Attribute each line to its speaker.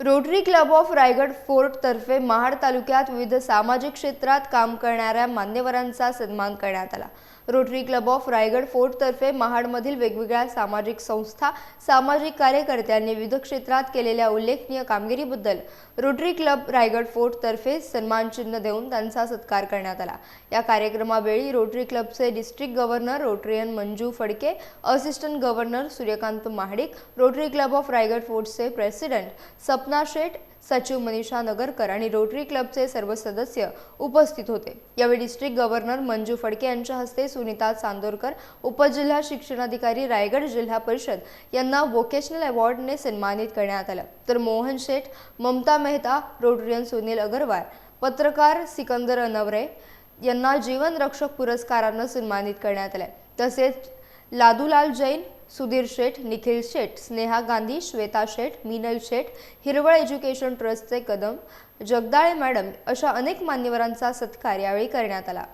Speaker 1: Rotary club of Raigad फोर्टतर्फे महाड तालुक्यात विविध सामाजिक क्षेत्रात काम करणाऱ्या मान्यवरांचा सन्मान करण्यात आला. रोटरी क्लब ऑफ रायगड फोर्टतर्फे महाडमधील वेगवेगळ्या सामाजिक संस्था सामाजिक कार्यकर्त्यांनी विविध क्षेत्रात केलेल्या उल्लेखनीय कामगिरीबद्दल रोटरी क्लब रायगड फोर्ट तर्फे देऊन त्यांचा सत्कार करण्यात आला. या कार्यक्रमावेळी रोटरी क्लबचे district governor Rotarian Manju Phadke assistant governor Suryakant Mahadik rotary club of Raigad फोर्टचे president Swapna Sheth सचिव मनीषा नगरकर आणि रोटरी क्लबचे सर्व सदस्य उपस्थित होते. यावेळी डिस्ट्रिक्ट गव्हर्नर मंजू फडके यांच्या हस्ते सुनीता चांदोरकर उपजिल्हा शिक्षणाधिकारी रायगड जिल्हा परिषद यांना वोकेशनल अवॉर्डने सन्मानित करण्यात आलं. तर मोहन शेठ ममता मेहता रोटरियन सुनील अगरवाल पत्रकार सिकंदर अनवरे यांना जीवन रक्षक पुरस्कारानं सन्मानित करण्यात आलं. तसेच लादूलाल जैन सुधीर शेठ निखिल शेठ स्नेहा गांधी श्वेता शेठ मीनल शेठ हिरवळ एज्युकेशन ट्रस्टचे कदम जगदाळे मॅडम अशा अनेक मान्यवरांचा सत्कार यावेळी करण्यात आला.